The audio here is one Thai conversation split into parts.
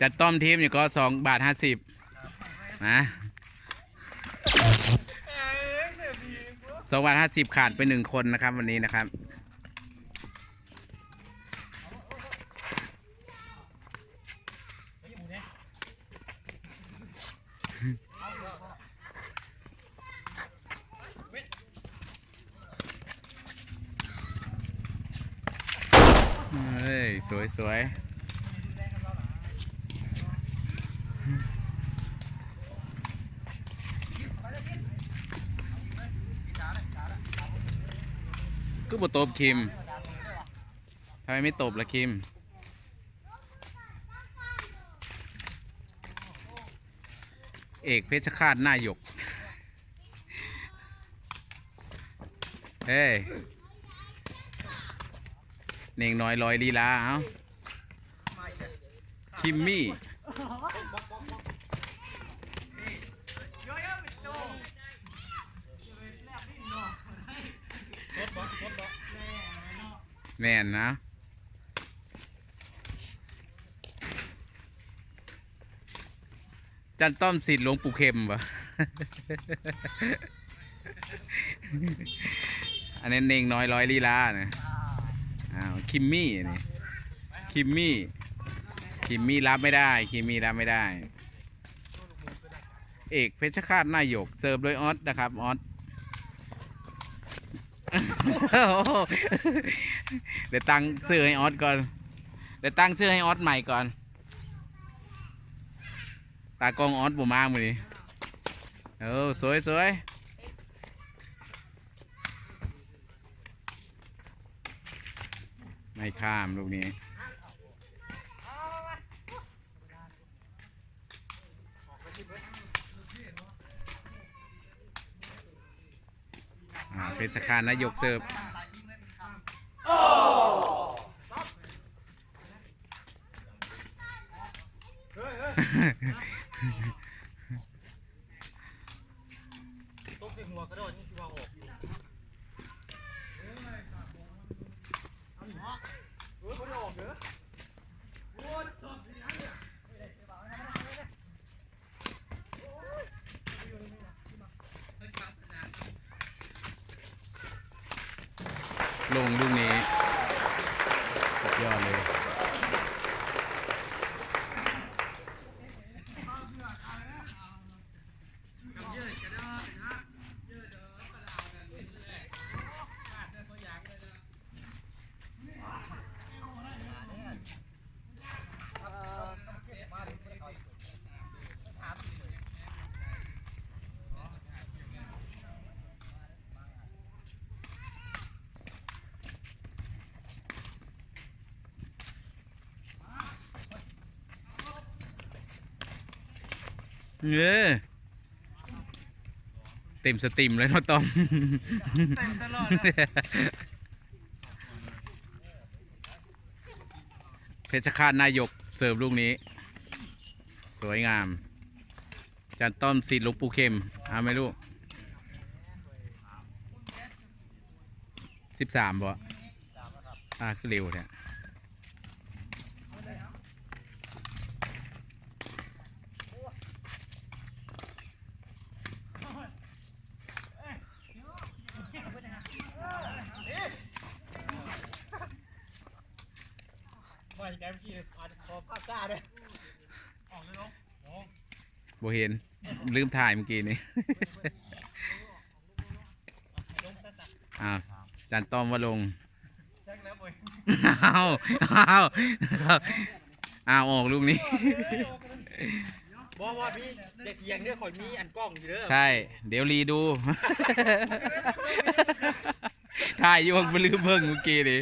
จัดต้อมทีมอยู่ก็สองบาทห้าสิบนะสองบาทห้าสิบขาดไปหนึ่งคนนะครับ วันนี้นะครับ เฮ้ย สวยสวย ก็บ่ตบคิมทำไมไม่ตบล่ะคิม เอกเพชรคาตหน้าหยก เฮ้ยเน่งน้อยลอยลีลา เอาคิมมี่ แม่นนะจันต้อมสิทธิ์หลวงปู่เข็มปะอันนี้เน่งน้อยร้อยลีลานะอ้าวคิมมี่นี่คิมมี่คิมมี่รับไม่ได้คิมมี่รับไม่ได้ เอกเพชรคาตหน้าหยกเสิร์ฟโดยออสนะครับออส เดี๋ยวตั้งชื่อให้ออสก่อน เดี๋ยวตั้งชื่อให้ออสใหม่ก่อน ตากองออสบุมามือนี้เออสวยสวยไม่ข้ามลูกนี้ เพชรคานนายกเสิร์ฟ ตกใส่หัวกระโดดนี่คือว่าออกอยู่เอาหนิเออบ่ได้ออกเด้อ ลงลูกนี้ เออเต็มสตรีมเลยเนาะต้อมเต็มตลอดเพชรคาตนายกเสิร์ฟลูกนี้ สวยงาม จันต้อมสิทธิ์หลวงปู่เข็มเอาไหมลูกสิบสามบ่อ่าคือเร็วเนี่ย ไม่แกเมื่อกี้อาจจะขอ ภาพซ่าด้วยออกเลยเนาะโอ้บ่เห็น ลืมถ่ายเมื่อกี้นี้ลงซ่าอ้าวจันต้อมว่าลงๆแจ็คแล้วเว้ยอ้าวอ้าวอ้าวออกลูกนี้ บอกว่าพี่เด็กเยียงเนี่ยข่อยมีอันกล้องอยู่เด้อใช่ เดี๋ยวรีดู ถ่ายอยวงไปลืมเพิ่งเมื่อกี้ดิ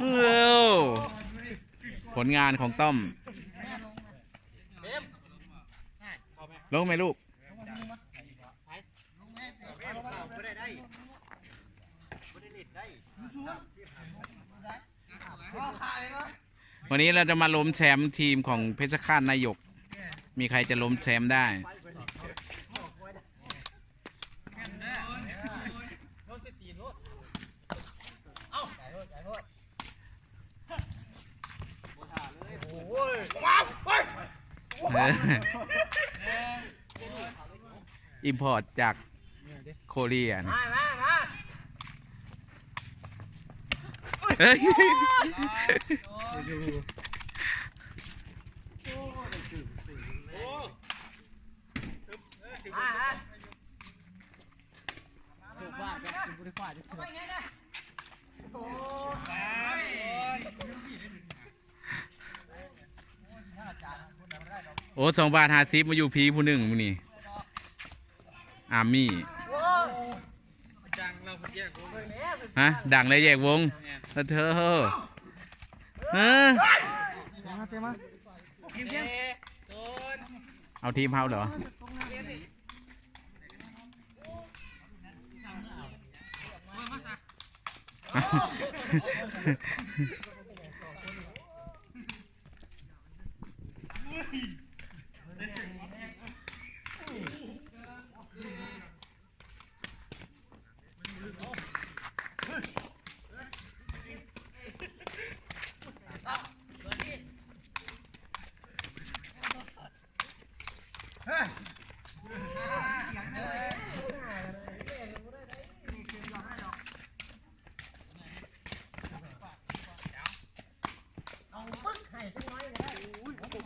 เอ้าผลงานของต้อม ลงไหมลูก วันนี้เราจะมาล้มแชมป์ทีมของเพชรฆาตนายก มีใครจะล้มแชมป์ได้ โน้ตสตีนโน้ต อ้ยว้าวเฮ้ย อิมพอร์ตจากโคเรียนะมามามาเฮ้ยมาฮะโอ้สองบาทหาสิบมาอยู่พีผู้หนึ่งมึงนี่อาร์มี่ฮะดังเลยแยกวงเธอเฮ้อเอเต็มมากินเพี้ยนเอาทีมเฮาเหรอ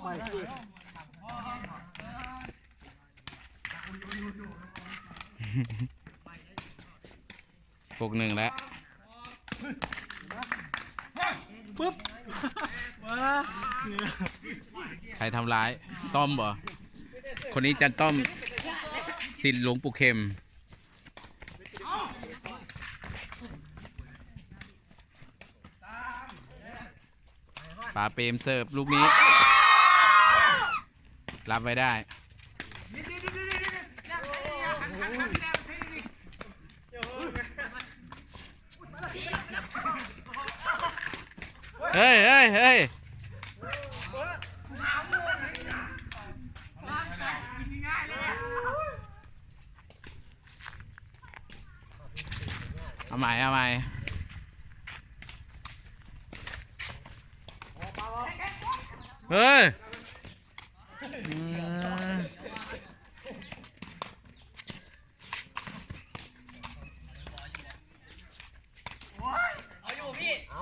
ปกหนึ่งแล้วว้าใครทำร้าย ต้อมบ่คนนี้จันต้อมสินหลวงปู่เข็มป่าเปรมเสิร์ฟลูกนี้ รับไว้ได้ เฮ้ยเฮ้ยเฮ้ยเอาใหม่เอาใหม่เฮ้ย เอาอยู่พี่เอา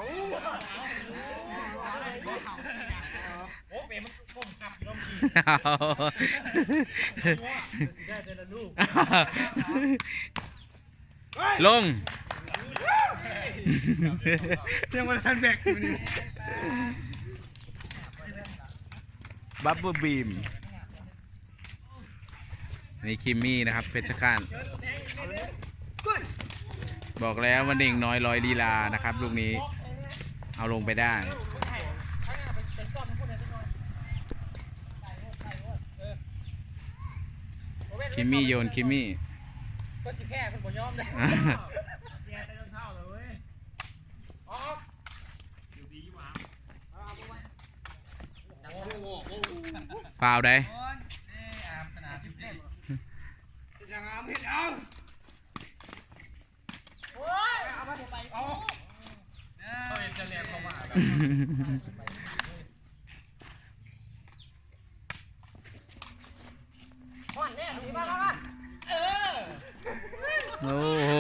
โอ้เปมันก้มขับอยู่แล้วพี่เอาได้แต่ละลูกลงเรื่องวันซันแบกอยู่นี่ บับเบิลบีมนี่คิมมี่นะครับ เพชรฆาตบอกแล้ววันเด่งน้อยลอยลีลานะครับลูกนี้ เอาลงไปได้คิมมี่โยนคิมมี่ก็สิแค่เป็นบ่ยอมได้แย่แต่เท่าเลยเว้ยออกอยู่ดีหว่า ฟาวได้ยังอามเห็ดเอาโอ้ยเอามาไปเอาเขาเห็นจะเรียกเข้ามาแล้วก่อนเนี่ยดีมากมากเออ โอ้โห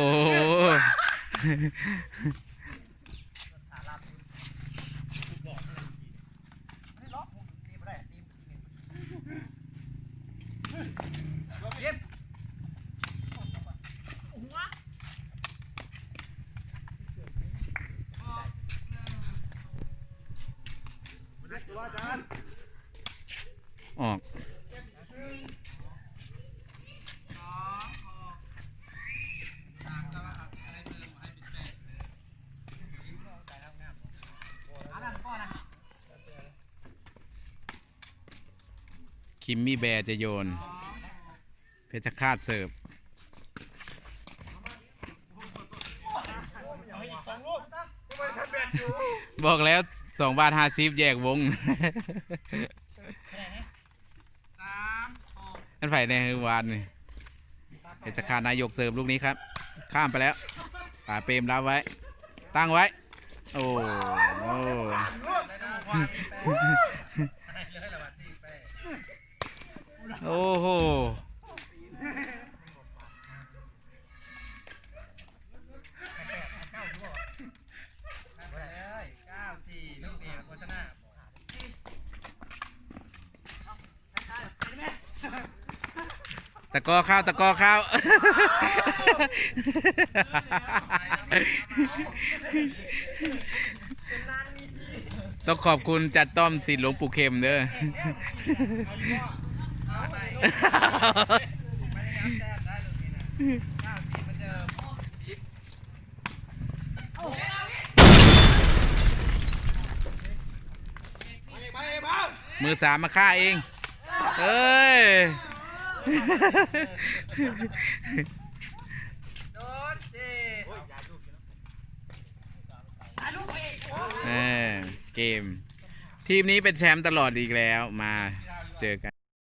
ออก คิมมี่แบร์จะโยน เพชรคาตเสิร์ฟบอกแล้วสองบาทห้าสิบแยกวงนั่นไผ่ในฮือวานนี่เพชรคาตนายกเสิร์ฟลูกนี้ครับ ข้ามไปแล้วป่าเปรมรับไว้ ตั้งไว้ โอ้โอ้ โอ้โหเลยเก้าสี่ลูกเอกโฆษณาตะกอข้าวตะกอข้าวต้องขอบคุณจัดต้อมสิทธิ์หลวงปู่เข็มเด้อ มือสามมาฆ่าเอง เอ้ย เออเกม ทีมนี้เป็นแชมป์ตลอดอีกแล้วมาเจอกัน